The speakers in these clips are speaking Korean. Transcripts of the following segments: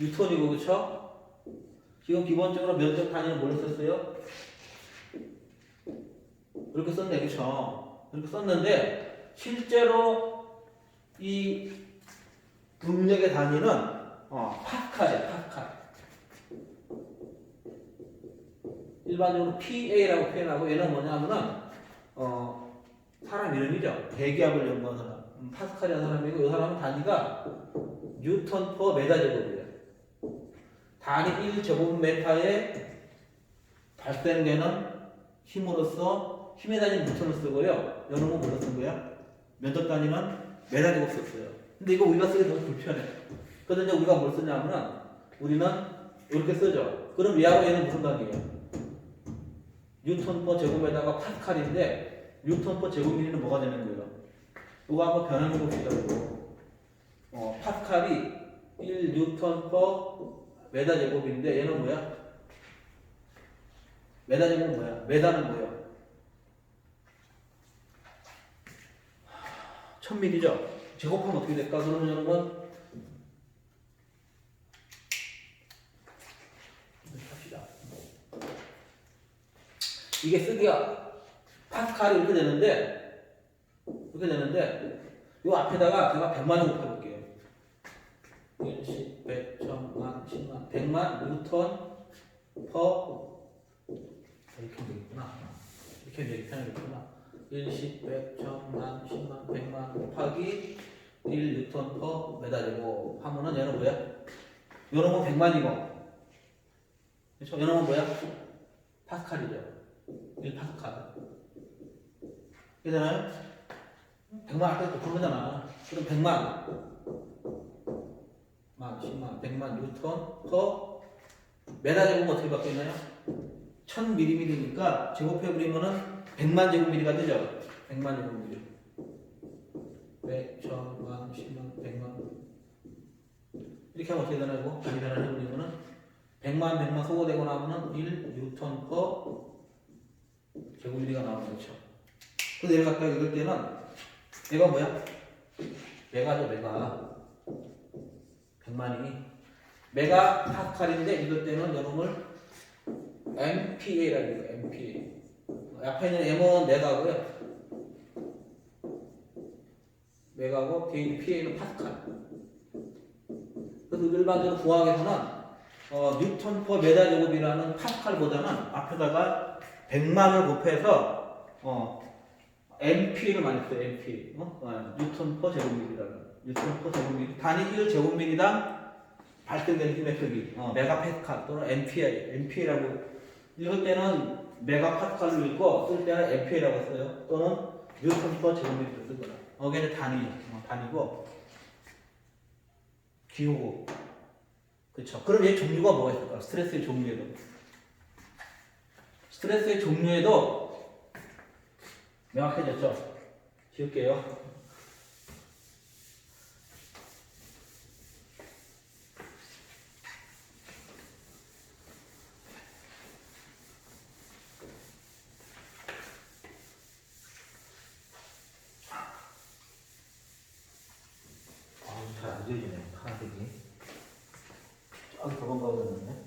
뉴턴이고 그쵸? 지금 기본적으로 면적 단위는 뭘로 썼어요? 이렇게 썼네 그쵸? 이렇게 썼는데 실제로 이 응력의 단위는 어, 파스칼이야 파스칼 일반적으로 PA라고 표현하고 얘는 뭐냐면은 어, 사람 이름이죠 대기압을 연구한 사람 음, 파스칼이라는 사람이고 이 사람은 단위가 뉴턴 퍼 메다 제곱이에요 단위 1제곱미터에 발생되는 힘으로써 힘의 단위는 뉴턴을 쓰고요. 건 뭘로 쓴 거야? 면적 단위는 메다 제곱 썼어요. 근데 이거 우리가 쓰기 너무 불편해. 그래서 이제 우리가 뭘 쓰냐면은 우리는 이렇게 쓰죠. 그럼 얘하고 얘는 무슨 단위예요? 뉴턴 퍼 제곱에다가 파스칼인데 뉴턴 퍼 제곱 미리는 뭐가 되는 거예요? 이거 한번 변형해 봅시다. 이거. 어, 파스칼이 1 뉴턴 퍼 메다 제곱인데 얘는 뭐야? 메다 제곱은 뭐야? 메다는 뭐야? 1000mm죠? 제곱하면 어떻게 될까? 그러면 여러분 합시다. 이게 쓰기가 파스칼이 이렇게 되는데 이렇게 되는데 이 앞에다가 제가 100만 원 곱해볼 턴 퍼 이렇게 하면 되겠구나. 이렇게 되겠구나. 1, 10, 100, 1000만, 10만, 100만 곱하기 1 뉴턴 퍼 메다 제곱 하면은 얘는 뭐야? 요런 건 100만이고 그렇죠? 요런 건 뭐야? 파스칼이죠. 1 파스칼. 되잖아요? 100만 아까 또 그러잖아. 그럼 100만 만, 10만, 100만 뉴턴 퍼 메다 제곱은 어떻게 바뀌나요? 1000mm니까 제곱해버리면은 100만 제곱미리가 되죠? 100만 제곱미리 100, 1000 만, 10만, 100만 이렇게 하면 어떻게 되나요? 이거? 계산을 해버리면은 100만, 100만 소거되고 나면은 1 뉴턴 퍼 제곱미리가 나오는 거죠 그래서 얘를 갖다가 읽을 때는 얘가 뭐야? 메가죠 메가 100만이 메가 파스칼인데 이럴 때는 여러분을 MPA라고 해요. MPA. 앞에 있는 M은 메가고요. 메가고 있는 PA는 파스칼. 그래서 일반적으로 공학에서는 어, 뉴턴 퍼 메다 제곱이라는 파스칼보다는 앞에다가 100만을 곱해서 어, MPA를 많이 써요. MPA. 어? 어, 뉴턴 퍼 제곱미리라는. 뉴턴 퍼 제곱미리. 단위 1 제곱미리당 발생되는 힘의 크기, 어, 메가파스칼 또는 MPA, MPA라고 읽을 때는 메가파스칼로 읽고 쓸 때는 MPA라고 써요. 또는 뉴턴 퍼 제곱미터로 쓰거나. 어, 걔는 단위, 어, 단위고 기호고. 그렇죠. 그럼 얘 종류가 뭐가 있을까? 스트레스의 종류에도. 스트레스의 종류에도 명확해졌죠. 지울게요. 아우 잘안 지워지네 파란색이 저기 도망가고 있는데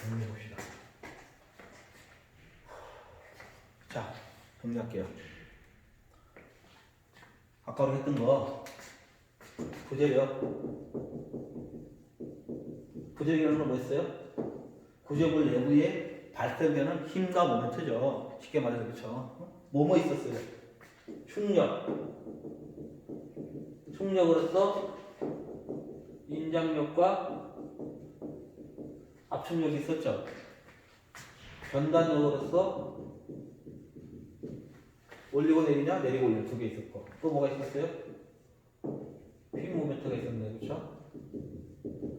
정리해봅시다 자 정리할게요 아까 우리 했던 거 부재력 부재력이라는 건 뭐였어요? 구조물 내부에 발생되는 힘과 모멘트죠 쉽게 말해서 그렇죠 뭐뭐 있었어요? 충력. 충력으로서 인장력과 압축력이 있었죠. 전단력으로서 올리고 내리냐 내리고 올리냐 두 개 있었고 또 뭐가 있었어요? 핀 모멘트가 있었네요. 그렇죠?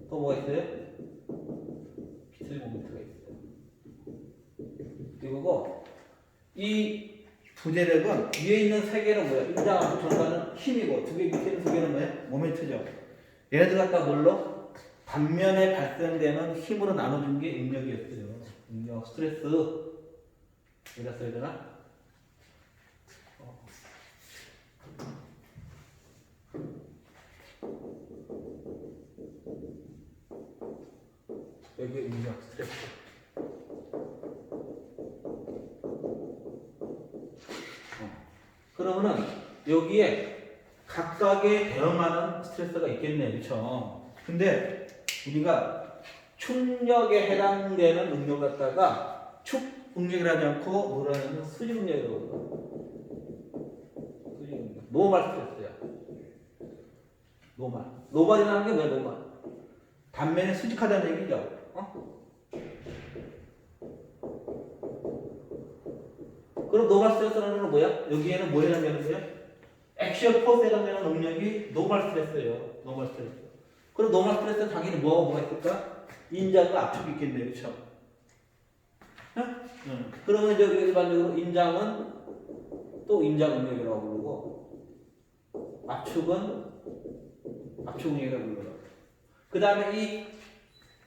또 뭐가 있어요? 비틀 모멘트가 있어요. 그리고 이 부재력은 위에 있는 세 개는 뭐야? 인장하고 전단은 힘이고 두 개 밑에 있는 두 개는 뭐야? 모멘트죠. 얘네들 갖다 뭘로? 단면에 발생되는 힘으로 나눠준 게 응력이었어요. 응력, 스트레스. 이라 써야 되나? 어. 스트레스. 어. 그러면은 여기에 각각의 대응하는 스트레스가 있겠네요. 그렇죠? 근데 우리가 축력에 해당되는 응력 갖다가 축 응력을 하지 않고 뭐라는 수직 응력이라고. 수직 응력. 노말 스트레스야. 노말. 노말이라는 게 뭐야, 노말? 단면에 수직하다는 얘기죠. 어? 그럼 노말 스트레스라는 건 뭐야? 여기에는 뭐 해당되는 거야? 액션 포스에 해당되는 능력이 노말 스트레스예요. 노말 스트레스. 그럼 노말 스트레스는 당연히 뭐가 뭐가 있을까? 인장과 압축이 있겠네요. 그렇죠? 응. 그러면 이제 일반적으로 인장은 또 인장 능력이라고 부르고 압축은 압축 능력이라고 부르고 그 다음에 이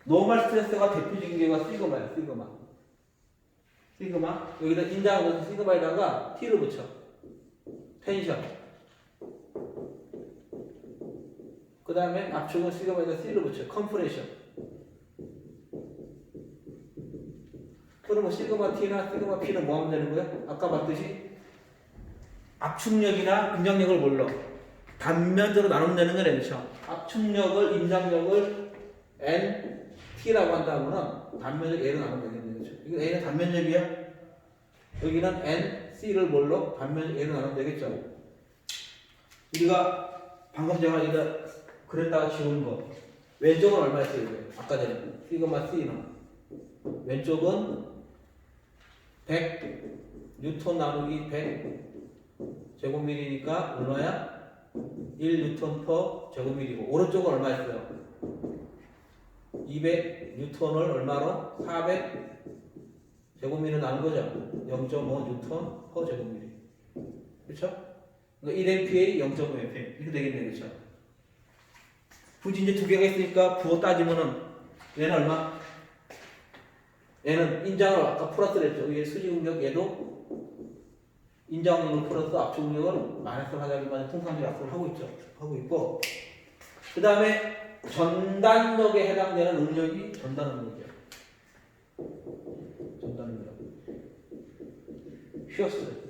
노멀 스트레스가 대표적인 경우가 시그마예요. 시그마. 시그마. 여기다 넣어서 시그마에다가 T를 붙여. 텐션. 그 다음에 압축은 시그마에다 C를 붙여. 컴프레션. 그러면 시그마 T나 시그마 P는 뭐 하면 되는 거야? 아까 봤듯이 압축력이나 인장력을 뭘로? 단면적으로 나누면 되는 거네, 그렇죠? 압축력을, 인장력을 N, T라고 한다면은 단면적 A로 나누면 되겠네, 그렇죠? 이거 A는 단면적이야. 여기는 N, C를 뭘로? 단면적 A로 나누면 되겠죠? 우리가 방금 제가 이거 그랬다가 지운 거 왼쪽은 얼마였어요? 아까 전에 시그마 C는 왼쪽은 100 뉴턴 나누기 100 제곱미리니까 얼마야? 1 뉴턴 퍼 제곱미리고 오른쪽은 얼마였어요? 200 뉴턴을 얼마로? 400 제곱미리 나눈 거죠? 0.5 뉴턴 퍼 제곱미리 그렇죠? 그러니까 1MPa 0.5MPa 이렇게 되겠네요 그렇죠? 굳이 이제 두 개가 있으니까 부호 따지면은 얘는 얼마? 얘는 인장을 아까 플러스를 했죠. 얘 수직 응력 얘도 인장응력을 플러스 압축 응력을 마이너스 하자기만 통상적 약속을 하고 있죠. 하고 있고 그 다음에 전단력에 해당되는 응력이 전단 응력이야. 전단 응력. 휘었어요.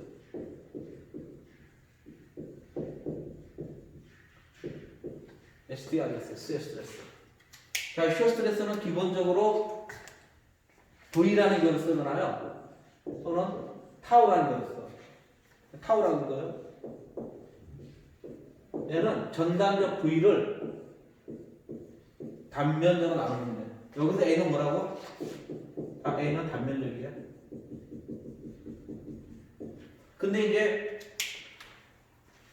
SDRS, 스웨 스트레스. 자, 휘어 스트레스는 기본적으로 V라는 걸 쓰나요? 또는 타우라는 걸 써. 타우라는 거요. 얘는 전단적 V를 나누는 거예요. 여기서 A는 뭐라고? 아, A는 단면적이야. 근데 이제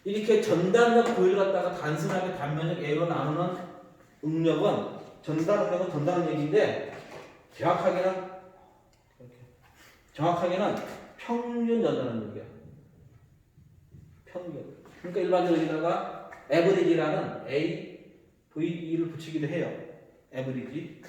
이렇게 전단적 V를 갖다가 단순하게 단면적 A로 나누는 응력은 전단 응력은 전단 응력인데 정확하게는. 정확하게는 평균 전단 응력이야. 평균. 그러니까 일반적으로 여기다가 에버리지라는 A, VE를 붙이기도 해요. 에버리지.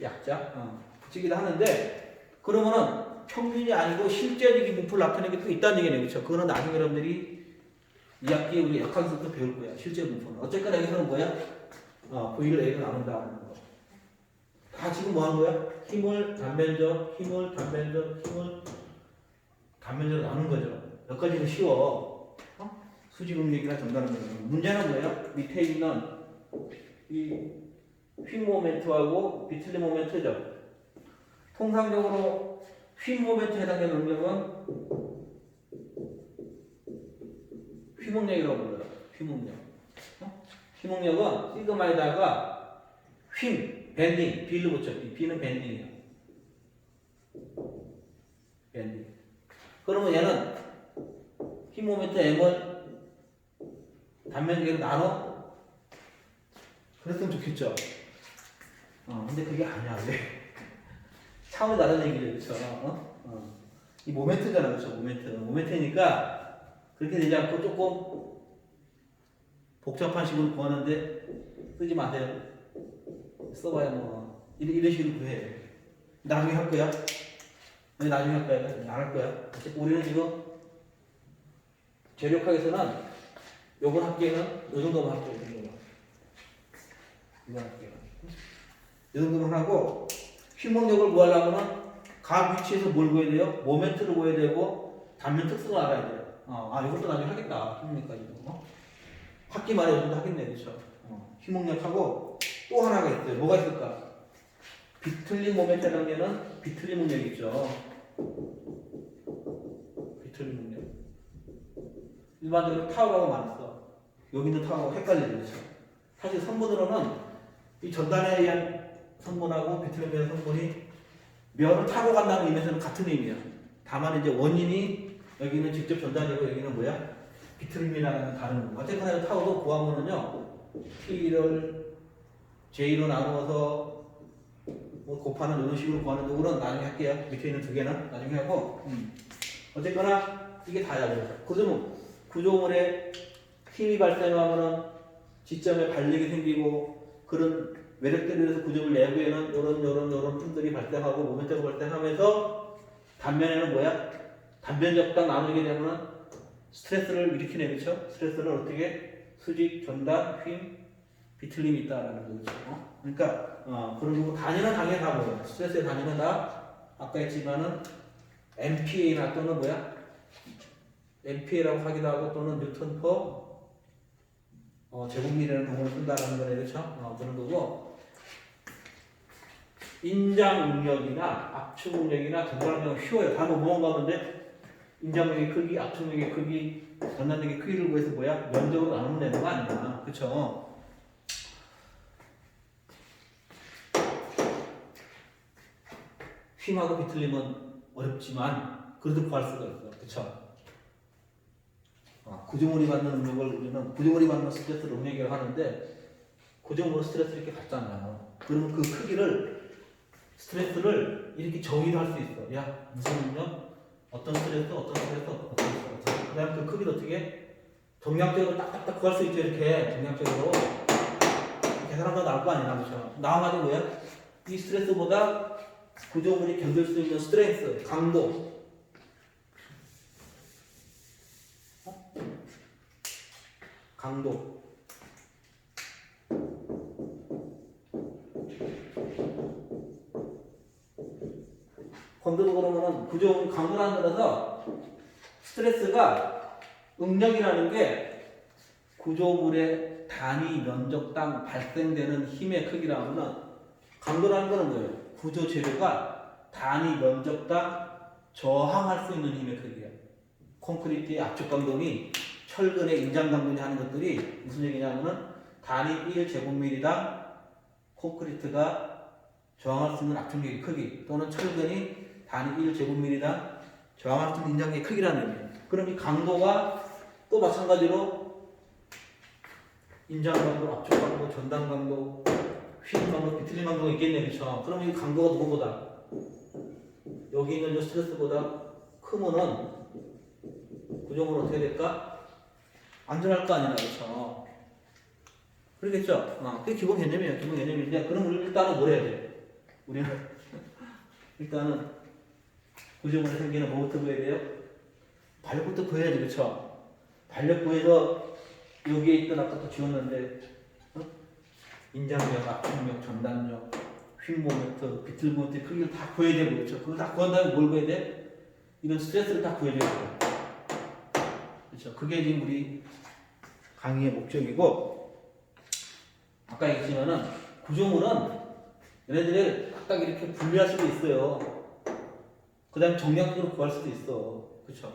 약자. 어, 붙이기도 하는데 그러면은 평균이 아니고 실제적인 분포를 나타내는 게또 있다는 얘기네요. 그렇죠? 그거는 나중에 여러분들이 이 학기에 우리 역학에서도 배울 거야. 실제 분포는. 어쨌거나 여기서는 뭐야? 어, V를 A로 나눈다는 거. 다 지금 뭐 하는 거야? 힘을 단면적, 힘을 단면적, 힘을 단면적으로 나눈 거죠. 여기까지는 쉬워. 어? 수직 응력이나 전단응력. 문제는 뭐예요? 밑에 있는 이휙 모멘트하고 비틀리 모멘트죠. 통상적으로 휙 모멘트에 해당되는 능력은 휘목력이라고 불러요. 휘목력. 어? 휘목력은 시그마에다가 휨, 밴딩, B를 붙여. 이 B는 밴딩이에요. 밴딩. 그러면 얘는 휘 모멘트 M을 단면적으로 나눠? 그랬으면 좋겠죠. 어, 근데 그게 아니야, 왜? 차원이 다른 얘기죠, 그쵸? 어? 어. 이 모멘트잖아, 그쵸? 모멘트. 모멘트니까 그렇게 되지 않고 조금 복잡한 식으로 구하는데 쓰지 마세요. 써봐야 뭐, 이런, 이런 식으로 구해. 나중에 할 거야? 왜 나중에 할 거야? 안 할 거야? 우리는 지금 재력학에서는 요번 학기에는 요 정도만 할 거예요, 이 정도만. 이거 할게요. 이 정도만 하고 휘목력을 구하려면은 각 위치에서 뭘 구해야 돼요? 모멘트를 구해야 되고 단면 특성을 알아야 돼요. 어, 아 이것도 나중에 하겠다. 휘목력까지. 어? 학기 말에 요즘도 하겠네, 그렇죠? 어, 휘목력하고 또 하나가 있어요. 뭐가 있을까? 비틀린 모멘트라는 게는 비틀린 있죠. 일반적으로 타워라고 많았어. 여기 있는 타워하고 헷갈리죠. 사실 선분으로는 이 전단에 의한 선분하고 면의 선분이 면을 타고 간다는 의미에서는 같은 의미야. 다만 이제 원인이 여기는 직접 전단이고 여기는 뭐야? 비틀림이라는 다른 거. 어쨌거나 타워도 구하면은요. P를 J로 나누어서 뭐 곱하는 이런 식으로 구하는 거는 나중에 할게요. 밑에 있는 두 개는 나중에 하고. 음. 어쨌거나 이게 다야. 그러면 구조물에 힘이 발생하면은 지점에 발력이 생기고 그런 외력들에 의해서 구조물 내부에는 이런 이런 이런 힘들이 발생하고 모멘트가 발생하면서 단면에는 뭐야? 단면적 딱 나누게 되면은 스트레스를 일으키네 그렇죠? 스트레스를 어떻게 수직, 전단, 휨, 비틀림이 있다라는 거죠. 어? 그러니까 어, 그런 거 단위는 당연히 다 뭐야? 스트레스의 단위는 다 아까 했지만은 MPA나 또는 뭐야? MPA라고 하기도 하고 또는 뉴턴 퍼 어, 제곱미터라는 동물을 쓴다라는 거네 그렇죠? 어, 그런 거고 인장 응력이나 압축 응력이나 동그라미가 쉬워요. 다뭐 뭔가 하는데 인장력의 크기, 압축력의 크기, 전단력의 크기를 구해서 뭐야? 면적으로 나누면 되는 거 아니야. 그렇죠? 휨하고 비틀림은 어렵지만 그래도 구할 수가 있어. 그렇죠? 어, 구조물이 받는 응력을 우리는 구조물이 받는 스트레스를 응력이라고 하는데 구조물은 스트레스 이렇게 받잖아요. 그러면 그 크기를 스트레스를 이렇게 정의를 할 수 있어. 야 무슨 응력, 어떤 스트레스, 어떤 스트레스, 어떤 스트레스, 그다음 그 크기를 어떻게 정량적으로 딱딱딱 구할 수 있죠. 이렇게 정량적으로 계산하면 나올 거 아니야, 그렇죠? 나와가지고 뭐야? 이 스트레스보다 구조물이 견딜 수 있는 스트렝스, 강도, 강도. 건드도 그러면은 구조물 강도라는 거라서 스트레스가 응력이라는 게 구조물의 단위 면적당 발생되는 힘의 크기라면은 강도라는 거는 뭐예요? 구조 재료가 단위 면적당 저항할 수 있는 힘의 크기야. 콘크리트의 압축 감동이 철근의 인장 감동이 하는 것들이 무슨 얘기냐면은 단위 1제곱미리당 콘크리트가 저항할 수 있는 압축력의 크기 또는 철근이 단위 1제곱미리당 저항할 수 있는 인장의 크기라는 의미예요. 그럼 이 강도가 또 마찬가지로 인장 강도, 압축 강도, 전단 강도, 휘인 강도, 비틀림 강도가 있겠네, 그렇죠? 그럼 이 강도가 누구보다 여기 있는 이 스트레스보다 크면은 구조물은 어떻게 될까? 안전할 거 아니라 그렇죠? 그러겠죠? 어, 그게 기본 개념이에요. 기본 개념인데 그럼 우리 일단은 뭘 해야 돼? 우리는 일단은 구조물에 생기는 뭐부터 구해야 돼요? 발력부터 구해야지, 그렇죠? 발력 구해서 여기에 있던 아까 또 지웠는데 어? 인장력, 압축력, 전단력, 휨모멘트, 비틀모멘트 크기를 다 구해야 되고 그렇죠? 그걸 다 구한 다음에 뭘 구해야 돼? 이런 스트레스를 다 구해야 돼요. 그렇죠? 그게 지금 우리 강의의 목적이고 아까 얘기했지만은 구조물은 얘네들이 딱딱 이렇게 분리할 수도 있어요. 그 다음에 정량적으로 구할 수도 있어. 그쵸?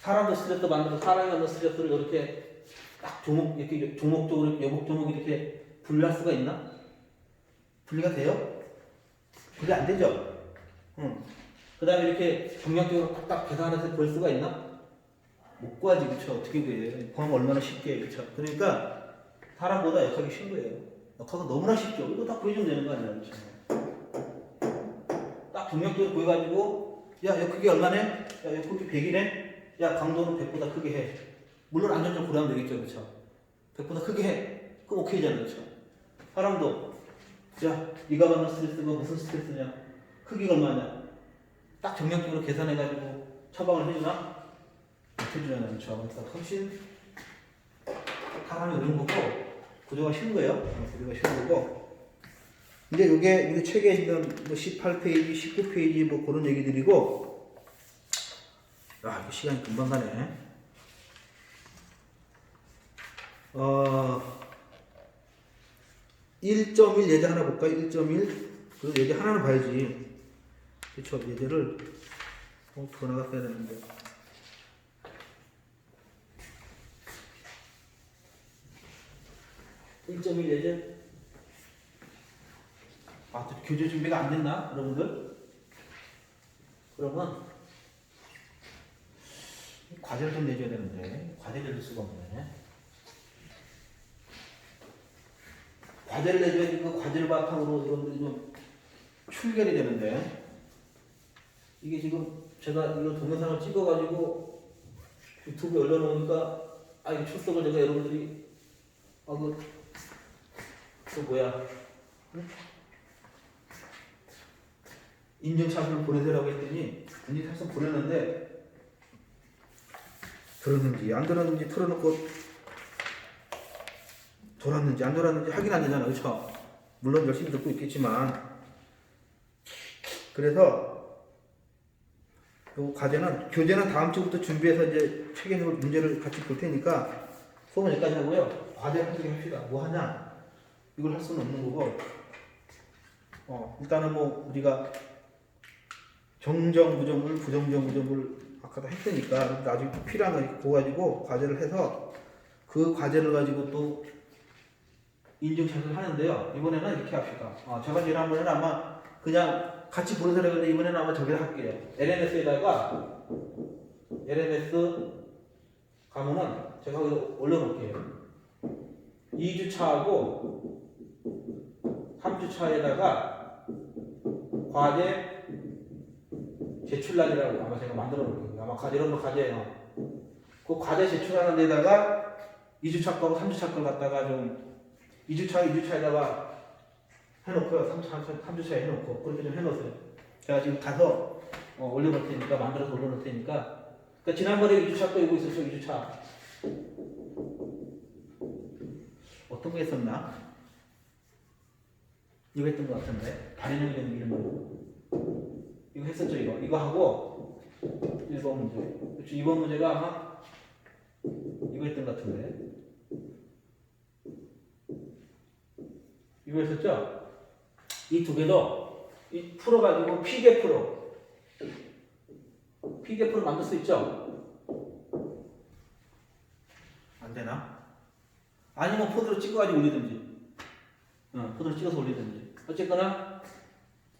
사람도 스트레스 만들어서 사람이 만든 스트레스를 이렇게 딱 조목, 이렇게 조목적으로, 여목, 조목 이렇게 분리할 수가 있나? 분리가 돼요? 분리 안 되죠? 응. 그 다음에 이렇게 정량적으로 딱딱 계산해서 구할 수가 있나? 못 구하지, 그쵸? 어떻게 구해? 구하면 얼마나 쉽게, 그쵸? 그러니까 사람보다 역하기 쉬운 거예요. 역하가 너무나 쉽죠? 이거 다 구해주면 되는 거 아니야, 그쵸? 딱 정력적으로 구해가지고 야, 여 크기 얼마네? 야, 여 크기 100이네? 야, 강도는 100보다 크게 해. 물론 안전적 고려하면 되겠죠, 그쵸? 100보다 크게 해. 그럼 오케이잖아, 그쵸? 사람도 야, 네가 받는 스트레스가 무슨 스트레스냐? 크기가 얼마냐? 딱 정량적으로 계산해가지고 처방을 해주나? 못 해주잖아요, 그쵸? 그러니까 훨씬 사람이 어려운 거고 구조가 쉬운 거예요. 어, 구조가 쉬운 거고. 이제 이게 우리 책에 있는 뭐 18페이지, 19페이지 뭐 그런 얘기들이고, 아, 이거 시간이 금방 가네. 어, 1.1 예제 하나 볼까요? 1.1. 그리고 예제 하나는 봐야지. 그쵸, 예제를, 어, 더 나갔어야 되는데. 1.1 예제. 아, 또 교재 준비가 안 됐나, 여러분들? 그러면 과제를 좀 내줘야 되는데 과제를 낼 수가 없네. 과제를 내줘야 그 과제를 바탕으로 여러분들이 좀 출결이 되는데 이게 지금 제가 이거 동영상을 찍어가지고 유튜브에 올려놓으니까 아 이거 출석을 제가 여러분들이 아그 그 뭐야? 응? 인증샷을 보내세요라고 했더니 인증샷을 보냈는데 들었는지 안 들었는지 틀어놓고 돌았는지 안 돌았는지 확인 안 되잖아. 그렇죠? 물론 열심히 듣고 있겠지만. 그래서 요 과제는 교재는 다음 주부터 준비해서 이제 책에 문제를 같이 볼 테니까 수업은 여기까지 하고요. 과제 한개 합시다. 뭐 하냐 이걸 할 수는 없는 거고 어 일단은 뭐 우리가 정정 부정물 부정정 부정물 아까도 했으니까 나중에 또 필요한 거 이렇게 가지고 과제를 해서 그 과제를 가지고 또 인증샷을 하는데요. 이번에는 이렇게 합시다. 어, 제가 지난번에는 아마 그냥 같이 보내서 그랬는데 이번에는 아마 저기를 할게요. LMS에다가 LMS 가면은 제가 올려놓을게요. 2주차하고 3주차에다가 과제 제출날이라고 아마 제가 만들어 놓을 거예요. 아마 과제 이런 거 과제예요. 그 과제 제출하는 데다가 2주차 거고 3주차 걸 갖다가 좀 2주차, 2주차에다가 해놓고요. 3주차, 3주차에 해놓고 그렇게 좀 해놓으세요. 제가 지금 가서 어, 올려놓을 테니까 만들어서 올려놓을 테니까 그러니까 지난번에 2주차 거 이거 있었죠. 2주차 어떤 거 했었나? 이거 했던 것 같은데? 되는 이름으로 이거 했었죠 이거. 이거 하고 1번 문제. 그렇죠. 2번 문제가 아마 이거 했던 것 같은데. 이거 했었죠? 이 두 개도 이 풀어가지고 피계 풀어. 피계 풀어 만들 수 있죠? 안 되나? 아니면 포드로 찍어가지고 올리든지. 어, 포드로 찍어서 올리든지 어쨌거나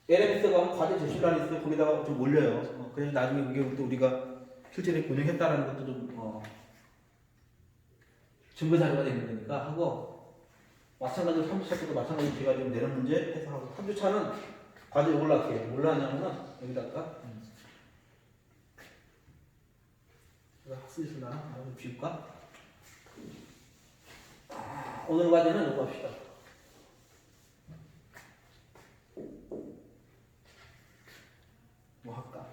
LMS 가면 과제 제출란이 있어요. 거기다가 좀 올려요. 어, 그래서 나중에 그게 또 우리가 실제로 운영했다는 것도 좀 어, 증거 자료가 되는 거니까 하고 마찬가지로 3주차 때도 마찬가지로 제가 좀 내는 문제 해서 하고 3주차는 과제 올라갈게요. 뭘로 하냐면은 여기다가 음. 아, 좀 비울까? 아, 오늘 과제는 이거 합시다. 뭐 할까?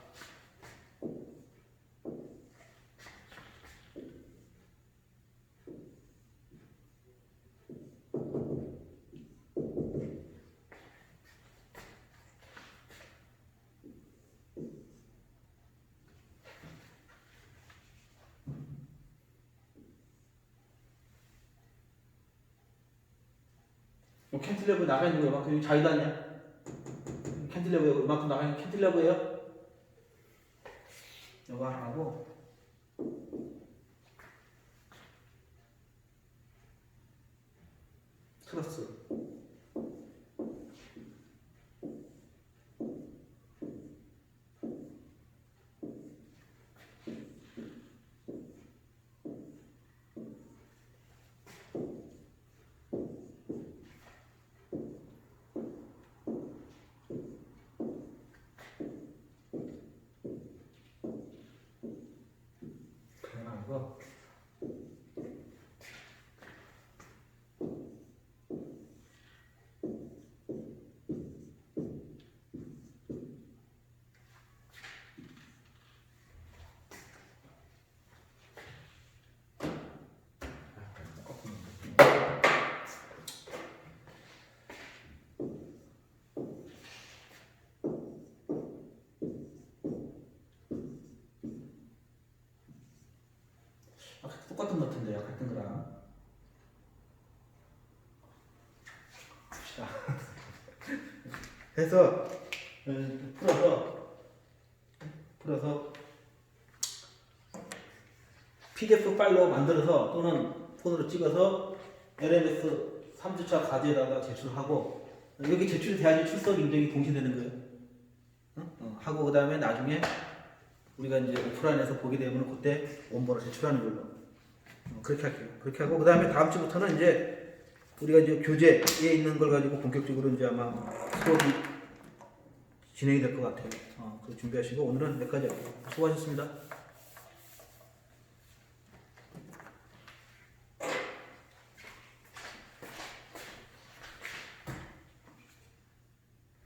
뭐 캔틀레브 나가 있는 거 이만큼 여기 자유도 아니야? 캔틀레브 이만큼 나가 있는 캔틀레브예요? 이거 하나 하고 트러스 하나 하고 똑같은 노트인데요, 같은 거랑. 자, 해서 어, 풀어서 풀어서 PDF 파일로 만들어서 또는 폰으로 찍어서 LMS 3주차 과제에다가 제출하고 여기 제출돼야지 출석 인정이 동시되는 거예요. 응? 어, 하고 그 다음에 나중에 우리가 이제 오프라인에서 보게 되면 그때 원본을 제출하는 걸로 어, 그렇게 할게요. 그렇게 하고 그 다음에 다음 주부터는 이제 우리가 이제 교재에 있는 걸 가지고 본격적으로 이제 아마 수업이 진행이 될 것 같아요. 어, 그 준비하시고 오늘은 여기까지 할게요. 수고하셨습니다.